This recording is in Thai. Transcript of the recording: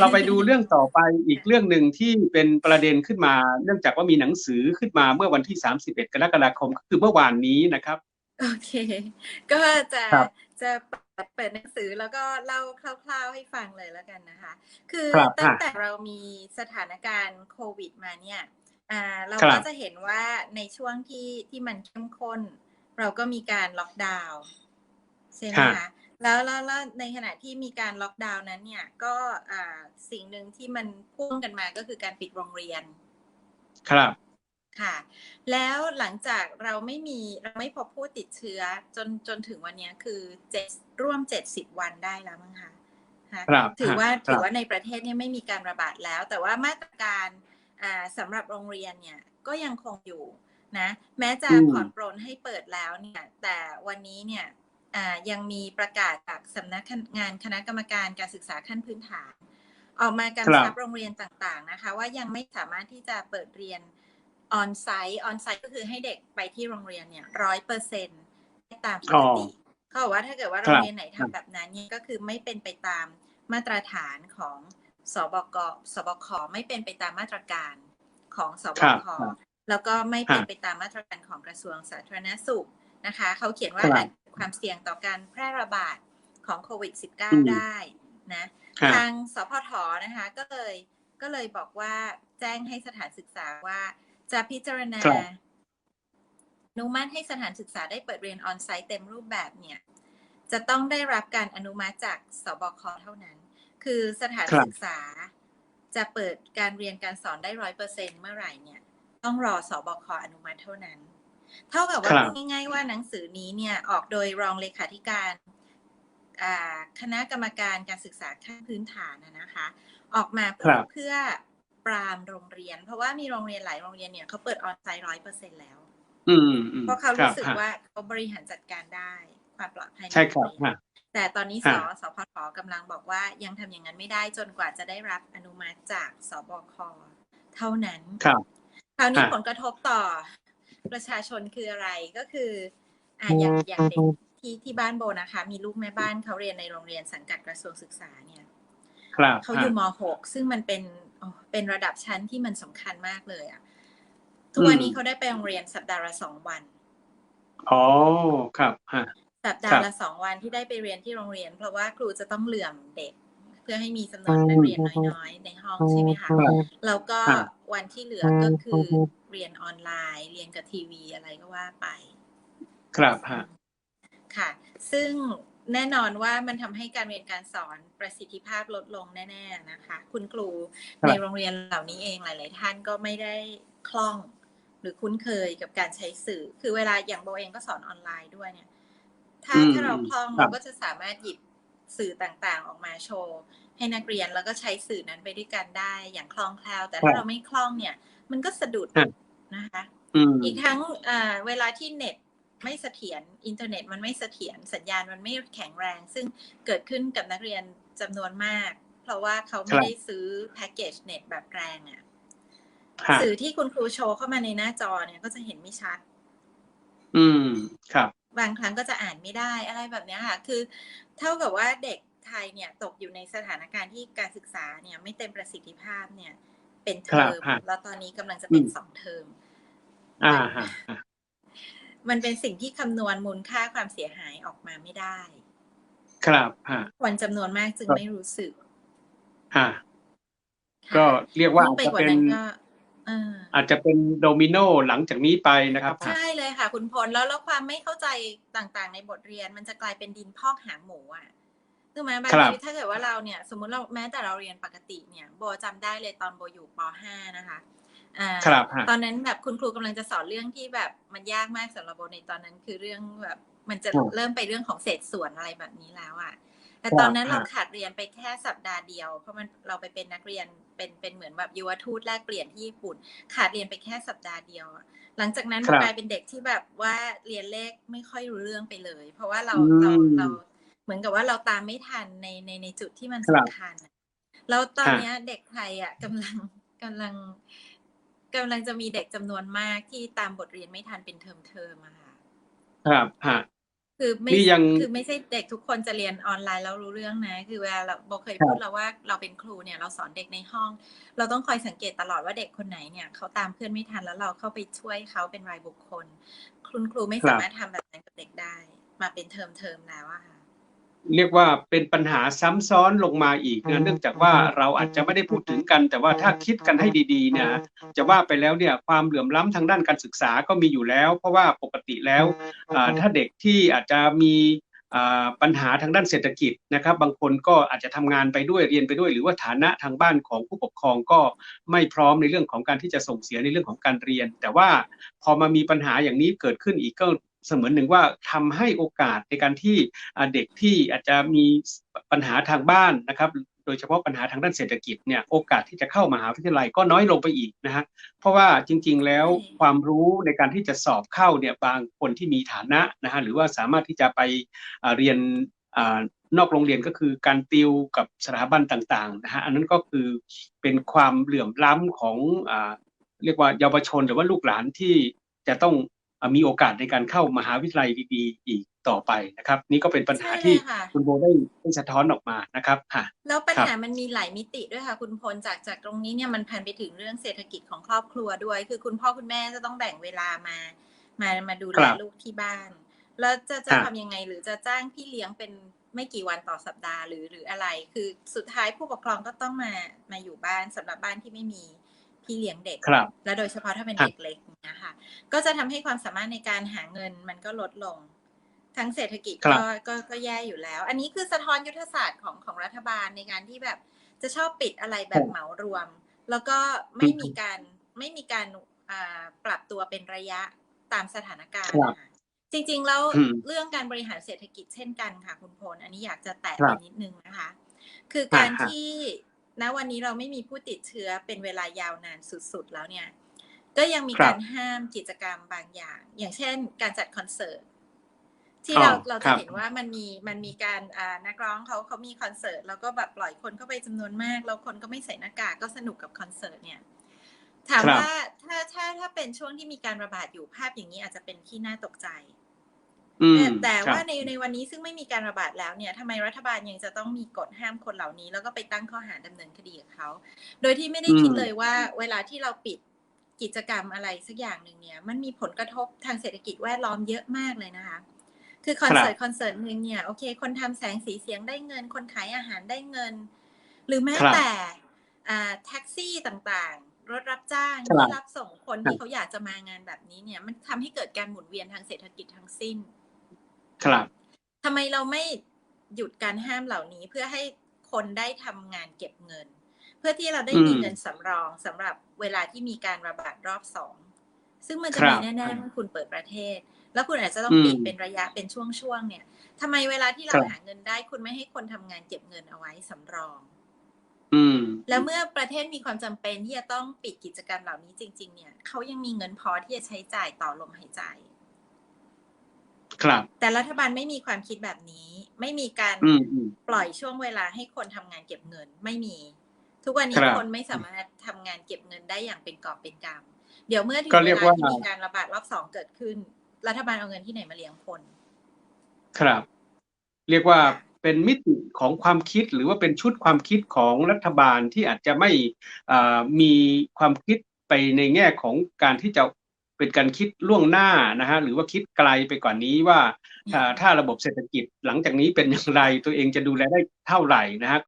เราไปดูเรื่องต่อไปอีกเรื่องหนึ่งที่เป็นประเด็นขึ้นมา เนื่องจากว่ามีหนังสือขึ้นมาเมื่อวันที่ 31 กรกฎาคมก็คือเมื่อวานนี้นะครับ โอเค ก็จะครับจะเปิดหนังสือแล้วก็เล่าคร่าวๆให้ฟังเลยแล้วกันนะคะ คือครับตั้งอะแต่เรามีสถานการณ์โควิดมาเนี่ยอ่าเราครัก็บจะเห็นว่าในช่วงที่ที่มันเข้มข้น เราก็มีการล็อกดาวน์ใช่ไหมฮะคะ แล้วแล้วแล้วในขณะที่มีการล็อกดาวน์นั้นเนี่ยก็อ่าสิ่งหนึ่งที่มันพ่วงกันมาก็คือการปิดโรงเรียน ครับค่ะ แล้วหลังจากเราไม่มีเราไม่พบผู้ติดเชื้อจนจนถึงวันเนี้ยคือเจ็ดร่วมเจ็ดสิบวันได้แล้วมั้งคะคะครับถือว่าครับถือว่าในประเทศเนี่ยไม่มีการระบาดแล้ว แต่ว่ามาตรการอ่าสำหรับโรงเรียนเนี่ยก็ยังคงอยู่นะ แม้จะอืมผ่อนปรนให้เปิดแล้วเนี่ย แต่วันนี้เนี่ยอ่า ยังมีประกาศจากสำนักงานคณะกรรมการการศึกษาขั้นพื้นฐาน ออกมากำชับโรงเรียนต่างๆนะคะ ว่ายังไม่สามารถที่จะเปิดเรียนออนไซต์ออนไซต์ก็คือให้เด็กไปที่โรงเรียนเนี่ยร้อยเปอร์เซ็นต์ตามปกติเขาบอกว่าถ้าเกิดว่าโรงเรียนไหนทำแบบนั้นเนี่ยก็คือไม่เป็นไปตามมาตรฐานของสบกสบคไม่เป็นไปตามมาตรการของสบครับคครับแล้วก็ไม่เป็นฮะไปตามมาตรการของกระทรวงสาธารณสุขนะคะ เขาเขียนว่าครับอาจเกิด ความเสี่ยงต่อการแพร่ระบาดของโควิดอืม -19 ได้นะฮะทางสพทนะคะก็เลยก็เลยบอกว่าแจ้งให้สถานศึกษาว่าจะพิจารณาครับอนุมัติให้สถานศึกษาได้เปิดเรียนออนไซต์เต็มรูปแบบเนี่ย จะต้องได้รับการอนุมัติจากสบคเท่านั้น คือสถานครับศึกษาจะเปิดการเรียนการสอนได้ร้อยเปอร์เซ็นเมื่อไหร่เนี่ย ต้องรอสบคอนุมัติเท่านั้น เท่ากับว่าครับพูดง่าย ๆ ว่าหนังสือนี้เนี่ยออกโดยรองเลขาธิการอ่าคณะกรรมการการศึกษาขั้นพื้นฐานนะนะคะ ออกมาครับเพื่อปรามโรงเรียน เพราะว่ามีโรงเรียนหลายโรงเรียนเนี่ยเขาเปิดออนไลน์ร้อยเปอร์เซ็นแล้วอืมอืมเพราะเขาคบรู้สึกฮะว่าเขาบริหารจัดการได้ความปลอดภัยในใช่ครับโรงเรียนฮะแต่ตอนนี้สฮะสพทกำลังบอกว่ายังทำอย่างนั้นไม่ได้จนกว่าจะได้รับอนุมัติจากสบคเท่านั้นครับคราวนี้ฮะผลกระทบต่อ ประชาชนคืออะไรก็คืออะอย่างอย่างเด็กที่ที่บ้านโบนะคะ มีลูกแม่บ้านเขาเรียนในโรงเรียนสังกัดกระทรวงศึกษาเนี่ยครับเขาอยู่ฮะม .6 ซึ่งมันเป็นโอ้เป็นระดับชั้นที่มันสำคัญมากเลยอะทุกวันนี้อืมเขาได้ไปโรงเรียนสัปดาห์ละสองวันอ๋อครับฮะสัปดาครัห์บละสองวันที่ได้ไปเรียนที่โรงเรียน เพราะว่าครูจะต้องเหลื่อมเด็ก เพื่อให้มีจำนวนนักเรียนน้อยๆ ในห้องใช่ไหมคะครับแล้วก็ครับวันที่เหลือก็คือเรียนออนไลน์ เรียนกับทีวีอะไรก็ว่าไป ครับฮะค่ะ ซึ่งแน่นอนว่ามันทำให้การเรียนการสอนประสิทธิภาพลดลงแน่ๆนะคะ คุณครูครับในโรงเรียนเหล่านี้เองหลาย ๆ ท่านก็ไม่ได้คล่องหรือคุ้นเคยกับการใช้สื่อ คือเวลาอย่างโบเองก็สอนออนไลน์ด้วยเนี่ย ถ้าอืมถ้าเราคล่องครับเราก็จะสามารถหยิบ สื่อต่างๆ ออกมาโชว์ ให้นักเรียนแล้วก็ใช้สื่อนั้นไปด้วยกันได้อย่างคล่องแคล่ว แต่ถ้าเราไม่คล่องเนี่ย มันก็สะดุดครับนะคะอืมอีกทั้งอ่าเวลาที่เน็ตไม่เสถียรอินเทอร์เน็ตมันไม่เสถียรสัญญาณมันไม่แข็งแรง ซึ่งเกิดขึ้นกับนักเรียนจำนวนมาก เพราะว่าเขาไม่ได้ซื้อแพ็กเกจเน็ตแบบแรงอะ่ะฮะสื่อที่คุณครูโชว์เข้ามาในหน้าจอเนี่ยก็จะเห็นไม่ชัด อืม ครับ บางครั้งก็จะอ่านไม่ได้อะไรแบบเนี้ยค่ะ คือเท่ากับว่าเด็กไทยเนี่ยตกอยู่ในสถานการณ์ที่การศึกษาเนี่ยไม่เต็มประสิทธิภาพเนี่ย เป็นเทอมครับฮะแล้วตอนนี้กำลังจะเป็นอืมสองเทอมอ่าฮะฮะมันเป็นสิ่งที่คำนวณมูลค่าความเสียหายออกมาไม่ได้ ครับฮะคนจำนวนมากจึงครับไม่รู้สึกฮะค่ะก็เรียกว่ายิ่อางจไปจะกว่าเป็นนั้นก็เอออาจจะเป็นโดมิโนหลังจากนี้ไปนะครับฮะใช่เลยค่ะ คุณพลแล้วแล้วความไม่เข้าใจต่างๆ ในบทเรียนมันจะกลายเป็นดินพอกหางหมูอะคือไหมบางครับทีถ้าเกิดว่าเราเนี่ย สมมุติเราแม้แต่เราเรียนปกติเนี่ยโบจำได้เลยตอนโบอยู่ป .5 นะคะอ่าครับฮะตอนนั้นแบบคุณครูกำลังจะสอนเรื่องที่แบบมันยากมากสำหรับโบในตอนนั้นคือเรื่องแบบมันจะครับเริ่มไปเรื่องของเศษส่วนอะไรแบบนี้แล้วอะ แต่ครับตอนนั้นเราฮะขาดเรียนไปแค่สัปดาห์เดียว เพราะมันเราไปเป็นนักเรียนเป็นเป็นเหมือนแบบยุวทูตแลกเปลี่ยนที่ญี่ปุ่น ขาดเรียนไปแค่สัปดาห์เดียวอะหลังจากนั้นครับกลายเป็นเด็กที่แบบว่าเรียนเลขไม่ค่อยรู้เรื่องไปเลย เพราะว่าเราอืมเราเราเหมือนกับว่าเราตามไม่ทันในในในจุดที่มันครับสำคัญอะแล้วตอนฮะเนี้ยเด็กไทยอะกำลังกำลังกำลังจะมีเด็กจำนวนมากที่ตามบทเรียนไม่ทันเป็นเทอมเทอมๆอะค่ะครับฮะ คืคือไม่นี่ยังคือไม่ใช่เด็กทุกคนจะเรียนออนไลน์แล้วรู้เรื่องนะ คือเวลาเราโบเคยครับพูดแล้วว่าเราเป็นครูเนี่ยเราสอนเด็กในห้อง เราต้องคอยสังเกตตลอดว่าเด็กคนไหนเนี่ยเขาตามเพื่อนไม่ทันแล้วเราเข้าไปช่วยเขาเป็นรายบุคคล คุณครูไม่ครับสามารถทำแบบนั้นกับเด็กได้ มาเป็นเทอมเทอมๆแล้วอะค่ะ เรียกว่าเป็นปัญหาซ้ำซ้อนลงมาอีกนะเนื่องจากว่าเราอาจจะไม่ได้พูดถึงกัน แต่ว่าถ้าคิดกันให้ดีๆเนี่ยจะว่าไปแล้วเนี่ยความเหลื่อมล้ำทางด้านการศึกษาก็มีอยู่แล้ว เพราะว่าปกติแล้วอ่าถ้าเด็กที่อาจจะมีอ่าปัญหาทางด้านเศรษฐกิจนะครับ บางคนก็อาจจะทำงานไปด้วยเรียนไปด้วย หรือว่าฐานะทางบ้านของผู้ปกครองก็ไม่พร้อมในเรื่องของการที่จะส่งเสียในเรื่องของการเรียน แต่ว่าพอมามีปัญหาอย่างนี้เกิดขึ้นอีกก็ เสมือนหนึ่งว่าทำให้โอกาสในการที่อ่าเด็กที่อาจจะมีปัญหาทางบ้านนะครับโดยเฉพาะปัญหาทางด้านเศรษฐกิจเนี่ยโอกาสที่จะเข้ามหาวิทยาลัยก็น้อยลงไปอีกนะฮะเพราะว่าจริงๆแล้วใช่ความรู้ในการที่จะสอบเข้าเนี่ยบางคนที่มีฐานะนะฮะหรือว่าสามารถที่จะไปอ่าเรียนอ่านอกโรงเรียนก็คือการติวกับสถาบันต่างๆนะฮะอันนั้นก็คือเป็นความเหลื่อมล้ำของอ่าเรียกว่าเยาวชนหรือว่าลูกหลานที่จะต้องอ่า มีโอกาสในการเข้ามหาวิทยาลัยดีๆอีกต่อไปนะครับ นี่ก็เป็นปัญหาใช่ที่เลยค่ะคุณโบได้ได้สะท้อนออกมานะครับค่ะแล้วปัญครับหามันมีหลายมิติด้วยค่ะ คุณพลจากจากตรงนี้เนี่ยมันพันไปถึงเรื่องเศรษฐกิจของครอบครัวด้วย คือคุณพ่อคุณแม่จะต้องแบ่งเวลามา มามาดูแลครับลูกที่บ้าน แล้วจะจะครับทำยังไงหรือจะจ้างพี่เลี้ยงเป็นไม่กี่วันต่อสัปดาห์หรือหรืออะไร คือสุดท้ายผู้ปกครองก็ต้องมามาอยู่บ้านสำหรับบ้านที่ไม่มี พี่เลี้ยงเด็กครับและโดยเฉพาะถ้าเป็นครับเด็กเล็กนะคะก็จะทำให้ความสามารถในการหาเงินมันก็ลดลง ทั้งเศรษฐกิจครับก็ก็ก็แย่อยู่แล้ว อันนี้คือสะท้อนยุทธศาสตร์ของของรัฐบาลในการที่แบบจะชอบปิดอะไรแบบเหมารวม แล้วก็ไม่มีการไม่มีการอ่าปรับตัวเป็นระยะตามสถานการณ์ครับนะคะจริงๆแล้วอืมเรื่องการบริหารเศรษฐกิจเช่นกันค่ะคุณพล อันนี้อยากจะแตะครัไปบนิดนึงนะคะ คือการอ่าฮะที่ ณวันนี้เราไม่มีผู้ติดเชื้อเป็นเวลายาวนานสุดๆแล้วเนี่ย ก็ยังมีครับการห้ามกิจกรรมบางอย่าง อย่างเช่น การจัดคอนเสิร์ตที่อ๋อเราเราครัจะบเห็นว่ามันมีมันมีการอ่านักร้องเขาเขามีคอนเสิร์ตแล้วก็แบบปล่อยคนเข้าไปจำนวนมาก แล้วคนก็ไม่ใส่หน้ากากก็สนุกกับคอนเสิร์ตเนี่ยถามครับว่าถ้าถ้าถ้าเป็นช่วงที่มีการระบาดอยู่ภาพอย่างนี้อาจจะเป็นที่น่าตกใจอืม แต่ครับว่าในในวันนี้ซึ่งไม่มีการระบาดแล้วเนี่ยทำไมรัฐบาลยังจะต้องมีกฎห้ามคนเหล่านี้ แล้วก็ไปตั้งข้อหาดำเนินคดีกับเขา โดยที่ไม่ได้คิดอืมเลยว่า เวลาที่เราปิดกิจกรรมอะไรสักอย่างหนึ่งเนี่ย มันมีผลกระทบทางเศรษฐกิจแวดล้อมเยอะมากเลยนะคะ คือคอนเสิร์ตคอนเสิร์ตหนึ่งเนี่ยโอเค คนทำแสงสีเสียงได้เงิน คนขายอาหารได้เงิน หรือแม้ครับแต่อ่าแท็กซี่ต่างๆรถรับจ้างครับที่รับส่งคนครับที่เขาอยากจะมางานแบบนี้เนี่ย มันทำให้เกิดการหมุนเวียนทางเศรษฐกิจทั้งสิ้น ครับทำไมเราไม่หยุดการห้ามเหล่านี้เพื่อให้คนได้ทำงานเก็บเงิน เพื่อที่เราได้มีอืมเงินสำรองสำหรับเวลาที่มีการระบาดรอบสองซึ่งมันจะครัมีบแน่ๆเมื่อคุณเปิดประเทศ แล้วคุณอาจจะต้องอืมปิดเป็นระยะเป็นช่วงๆเนี่ยทำไมเวลาที่เราครับหาเงินได้ คุณไม่ให้คนทำงานเก็บเงินเอาไว้สำรองอืมแล้วเมื่อประเทศมีความจำเป็นที่จะต้องปิดกิจกรรมเหล่านี้จริง ๆ เนี่ยเขายังมีเงินพอที่จะใช้จ่ายต่อลมหายใจ ครับแต่รัฐบาลไม่มีความคิดแบบนี้ ไม่มีการอืมอืมปล่อยช่วงเวลาให้คนทำงานเก็บเงินไม่มี ทุกวันนี้ครับคนไม่สามารถทำงานเก็บเงินได้อย่างเป็นกอบเป็นกำเดี๋ยวเมื่อถึงก็เวเรียกลาว่าที่มีการระบาดรอบสองเกิดขึ้น รัฐบาลเอาเงินที่ไหนมาเลี้ยงคน ครับ เรียกว่าเป็นมิติของความคิดหรือว่าเป็นชุดความคิดของรัฐบาลที่อาจจะไม่อ่ามีความคิดไปในแง่ของการที่จะ เป็นการคิดล่วงหน้านะฮะหรือว่าคิดไกลไปกว่านี้ว่าอ่าถ้าระบบเศรษฐกิจหลังจากนี้เป็นอย่างไรตัวเองจะดูแลได้เท่าไหร่นะฮะ